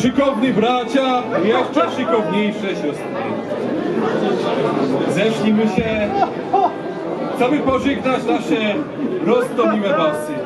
Szanowni bracia i jeszcze szykowniejsze siostry. Zeszlimy się, co by pożegnać nasze roztomiłe basy.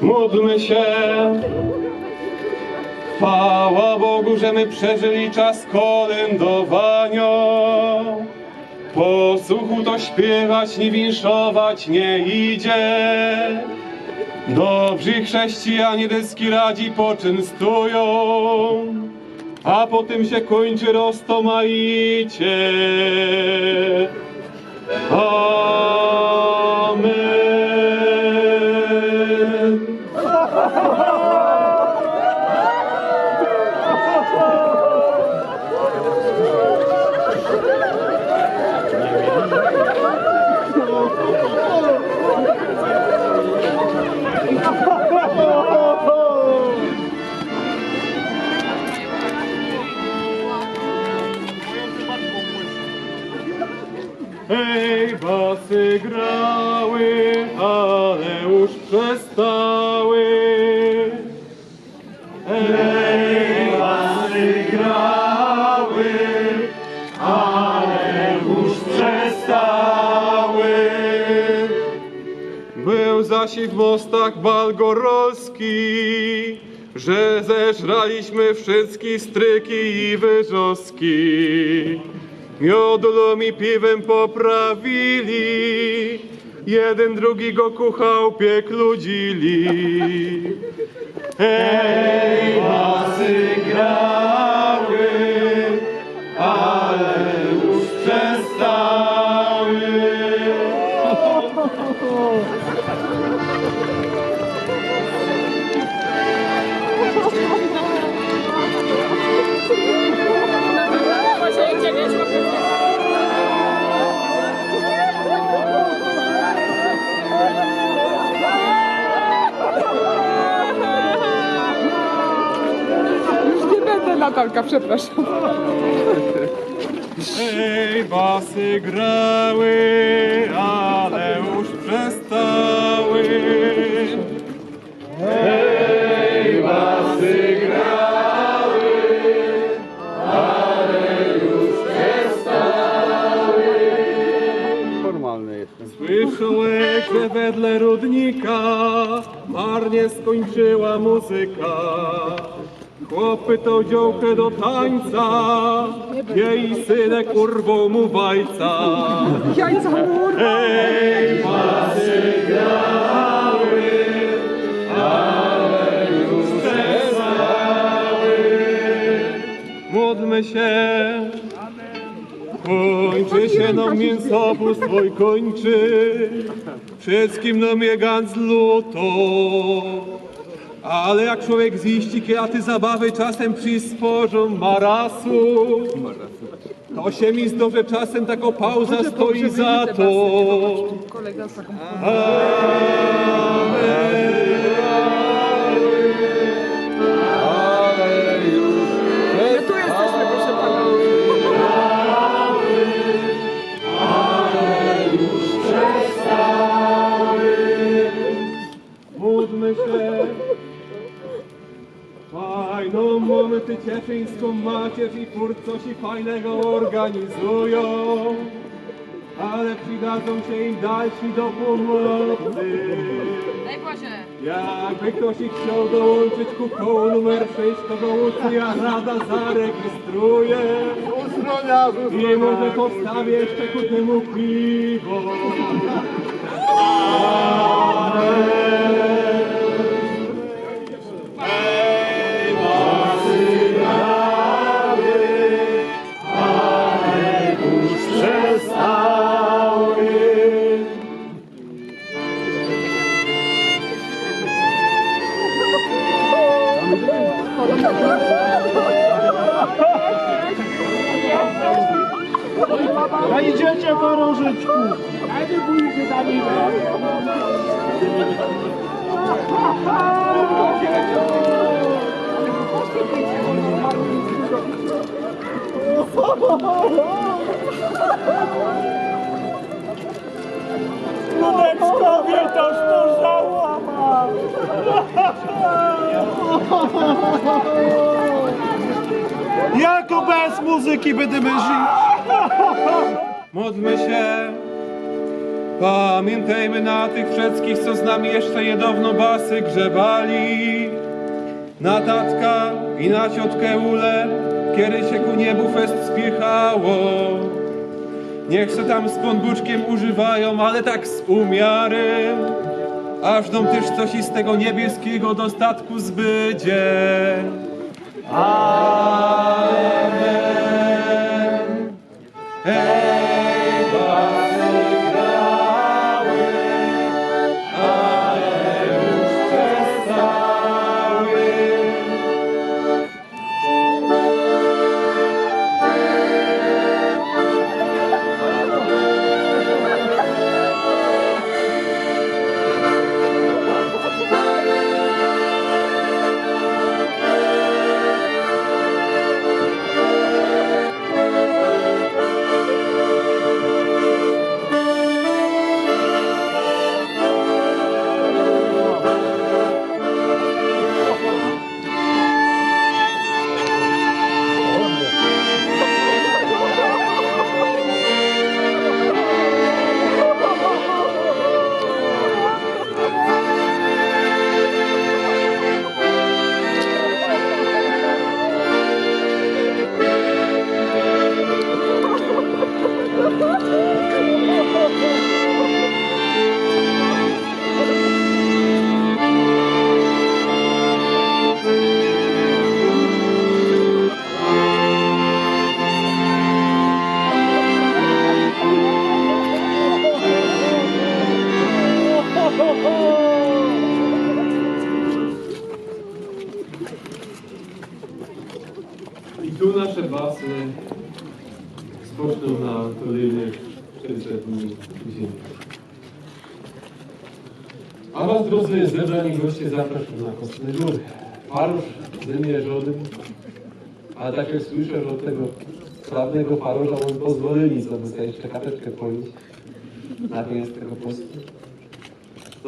Módlmy się. Chwała Bogu, że my przeżyli czas kolędowania. Posłuchu to śpiewać, nie winszować nie idzie. Dobrzy chrześcijanie deski radzi poczęstują, a potem się kończy roztomaicie. Amen. Hej, basy grały, ale już przestały. Hej, basy grały, ale już przestały. Był zaś w mostach Balgorolski, że zeżraliśmy wszystkie stryki i wyżoski. Miodolą i piwem poprawili, jeden drugiego kuchał piek ludzili. Hej, Natalka, przepraszam. Hej, basy grały, ale już przestały. Hej, basy grały, ale już przestały. Formalny jestem. Słyszałem, że wedle rudnika marnie skończyła muzyka. Chłopy tą działkę do tańca, jej synek urwał mu bajca. Jajca mur. Hej, basy grały, ale już przestały. Módlmy się. Kończy się nam mięsopust twój kończy, wszystkim nam jegant luto. Ale jak człowiek ziści, kiedy zabawy czasem przysporzą marasu, to się mi zdoże czasem taka pauza stoi za to. Kolega z mamy ty cieszyńską macierz i twór coś i fajnego organizują. Ale przydadzą się im dalsi do pomocy. Daj Boże! Jakby ktoś ich chciał dołączyć ku kołu numer 6, to dołączy, ja rada zarejestruje. I może postawię jeszcze ku temu piwo. Podobno. Ludeczko, wielkość to żałama. Jako bez muzyki będziemy żyć. Módlmy się. Pamiętajmy na tych wszystkich, co z nami jeszcze jedowno basy grzebali. Na tatka i na ciotkę Ule, kiedy się ku niebu fest spiechało. Niech se tam z podbuczkiem używają, ale tak z umiarem. Aż nam też coś z tego niebieskiego dostatku zbydzie. Amen. Hej, I tu nasze basy spoczną na kolejnych 400 dni ziemi. A was, drodzy zebrani goście, zapraszam na Kostne Góry. Parusz zamierzony, ale tak jak słyszę, że od tego sławnego parosza on pozwolili sobie jeszcze kapeczkę polić na koniec tego postu.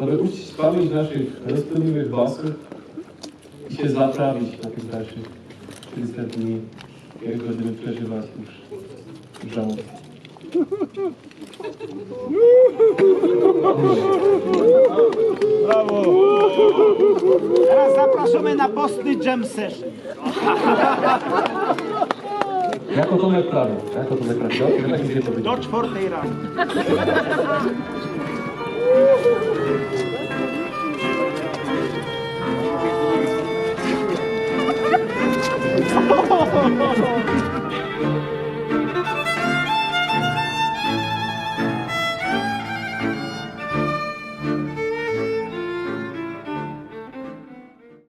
Aby uczcić pamięć naszych rozpłynionych basów i się zaprawić na tych dalszych 400 dni, jak będziemy przeżywać już żałobę. Teraz zapraszamy na postny jam session. Jako to prawie, jako to tak jest Do czwartej rano.